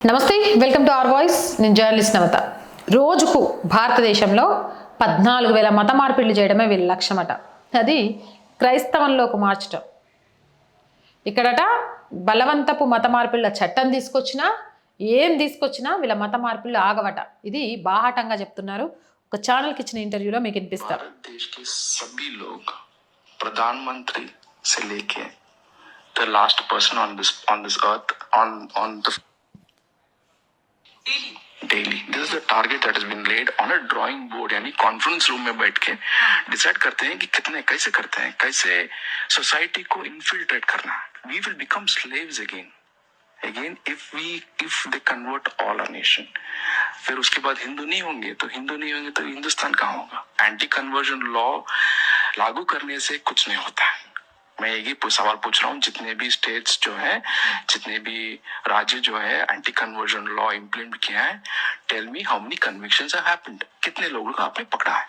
నమస్తే welcome to our voice నేను journalist Navata రోజుకు భారతదేశంలో పద్నాలుగు వేల మత మార్పిడులు చేయడమే వీళ్ళ లక్ష్యమట అది క్రైస్తవంలోకి మార్చటం ఇక్కడట బలవంతపు మత మార్పిళ్ళ చట్టం తీసుకొచ్చినా ఏం తీసుకొచ్చినా వీళ్ళ మత మార్పిళ్ళు ఆగవట ఇది బాహాటంగా చెప్తున్నారు ఒక ఛానల్కి ఇచ్చిన ఇంటర్వ్యూలో మీకు వినిపిస్తారు भारत देश के सभी लोग प्रधानमंत्री से लेके the last person on this on this earth on on the daily this is the target that has been laid on a drawing board, यानी कॉन्फ्रेंस रूम में बैठ के डिसाइड करते हैं कि कितने, कैसे करते हैं, कैसे सोसाइटी को इन्फिल्ट्रेट करना we will become slaves again again if we if they convert all a nation फिर उसके बाद हिंदू नहीं होंगे तो हिंदू नहीं होंगे तो हिंदुस्तान कहाँ होगा? एंटी कन्वर्जन लॉ लागू करने से कुछ नहीं होता है। मैं एक ही पू- सवाल पूछ रहा हूँ जितने भी स्टेट्स जो है जितने भी राज्य जो है एंटी कन्वर्जन लॉ इम्प्लीमेंट किया है tell me how many conviction happened कितने लोगों को आपने पकड़ा है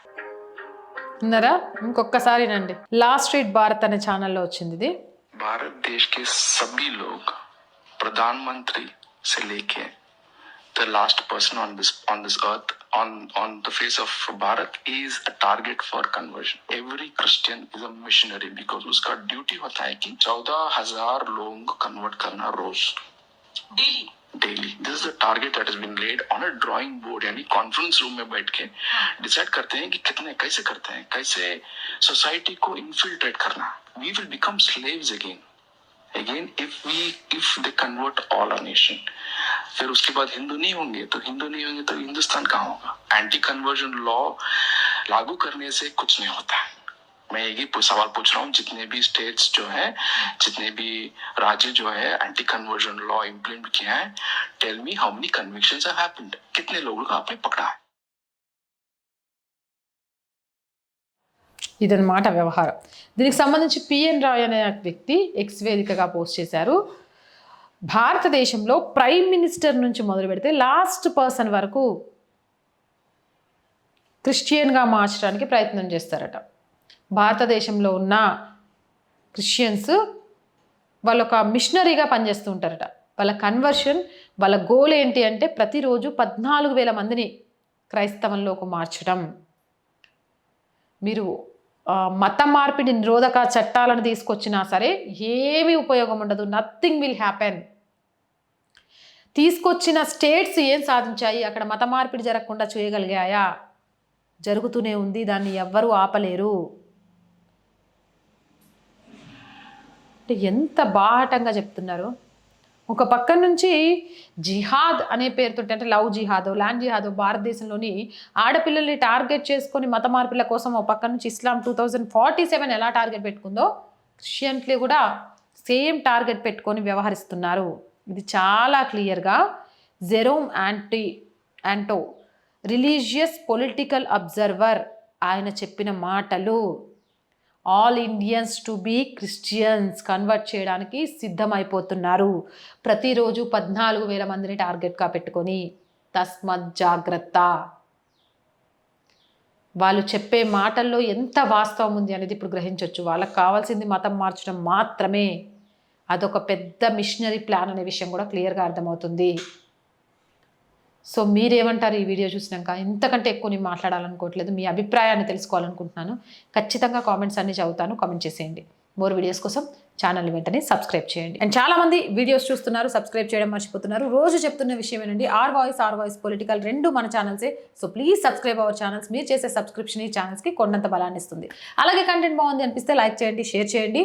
ఉన్నారా ఇంకొకసారి నండి లాస్ట్ స్ట్రీట్ భారత్ అనే ఛానల్లో వచ్చింది ఇది भारत देश के सभी लोग प्रधानमंत्री से लेके the last person on this on this earth on, on the face of Bharat is a target for conversion. Every Christian is a missionary because उसका ड्यूटी होता है कि चौदह हज़ार लोगों को कन्वर्ट करना रोज daily daily this is the target that is been laid on a drawing board यानी कॉन्फ्रेंस रूम में बैठ के डिसाइड करते हैं कि कितने कैसे करते हैं कैसे सोसाइटी को इन्फिल्ट्रेट करना we will become slaves again again if we if they convert all our nation. फिर उसके बाद हिंदू नहीं होंगे तो हिंदू नहीं होंगे तो हिंदुस्तान कहाँ होगा एंटी कन्वर्जन लॉ लागू करने से कुछ नहीं होता है मैं एक ही पू- सवाल पूछ रहा हूँ जितने भी स्टेट्स जो है जितने भी राज्य जो है एंटी कन्वर्जन लॉ इम्प्लीमेंट किया है tell me how many conviction happened कितने लोगों को आपने पकड़ा है ఇదన్నమాట వ్యవహారం దీనికి సంబంధించి పిఎన్ రాయ్ అనే వ్యక్తి ఎక్స్ వేదికగా పోస్ట్ చేశారు భారతదేశంలో ప్రైమ్ మినిస్టర్ నుంచి మొదలు పెడితే లాస్ట్ పర్సన్ వరకు క్రిస్టియన్గా మార్చడానికి ప్రయత్నం చేస్తారట. భారతదేశంలో ఉన్న క్రిస్టియన్స్ వాళ్ళు ఒక మిషనరీగా పనిచేస్తూ ఉంటారట. వాళ్ళ కన్వర్షన్ వాళ్ళ గోల్ ఏంటి అంటే ప్రతిరోజు పద్నాలుగు వేల మందిని క్రైస్తవంలోకి మార్చడం. మీరు మత మార్పిడి నిరోధక చట్టాలను తీసుకొచ్చినా సరే ఏమీ ఉపయోగం ఉండదు. నథింగ్ విల్ హ్యాపెన్ తీసుకొచ్చిన స్టేట్స్ ఏం సాధించాయి? అక్కడ మత మార్పిడి జరగకుండా చేయగలిగాయా? జరుగుతూనే ఉంది. దాన్ని ఎవ్వరూ ఆపలేరు. అంటే ఎంత బాహటంగా చెప్తున్నారు. ఒక పక్క నుంచి జిహాద్ అనే పేరుతో అంటే లవ్ జిహాద్ ల్యాండ్ జిహాద్ భారతదేశంలోని ఆడపిల్లల్ని టార్గెట్ చేసుకొని మత మార్పుల కోసం ఒక పక్క నుంచి ఇస్లాం టూ థౌజండ్ ఫార్టీ సెవెన్ ఎలా టార్గెట్ పెట్టుకుందో క్రిస్టియన్స్లీ కూడా సేమ్ టార్గెట్ పెట్టుకొని వ్యవహరిస్తున్నారు. ఇది చాలా క్లియర్గా Jerome anti Anto religious political observer ఆయన చెప్పిన మాటలు. All Indians to be Christians convert చేయడానికి సిద్ధమైపోతున్నారు. ప్రతిరోజు పద్నాలుగు వేల మందిని టార్గెట్గా పెట్టుకొని తస్మత్ జాగ్రత్త. వాళ్ళు చెప్పే మాటల్లో ఎంత వాస్తవం ఉంది అనేది ఇప్పుడు గ్రహించవచ్చు వాళ్ళకి కావాల్సింది మతం మార్చడం మాత్రమే. అదొక పెద్ద మిషనరీ ప్లాన్ అనే విషయం కూడా క్లియర్గా అర్థమవుతుంది. సో మీరేమంటారు ఈ వీడియో చూసినాక? ఇంతకంటే ఎక్కువ నేను మాట్లాడాలనుకోవట్లేదు. మీ అభిప్రాయాన్ని తెలుసుకోవాలనుకుంటున్నాను. ఖచ్చితంగా కామెంట్స్ అన్ని చదువుతాను. కామెంట్ చేసేయండి. మోర్ వీడియోస్ కోసం ఛానల్ వెంటనే సబ్స్క్రైబ్ చేయండి. అండ్ చాలామంది వీడియోస్ చూస్తున్నారు సబ్స్క్రైబ్ చేయడం మర్చిపోతున్నారు. రోజు చెప్తున్న విషయం ఏంటండి R voice R voice political రెండు మన ఛానల్సే so please subscribe our channels మీరు చేసే సబ్స్క్రిప్షన్ ఈ ఛానల్స్కి కొండంత బలాన్ని ఇస్తుంది. అలాగే కంటెంట్ బాగుంది అనిపిస్తే లైక్ చేయండి షేర్ చేయండి.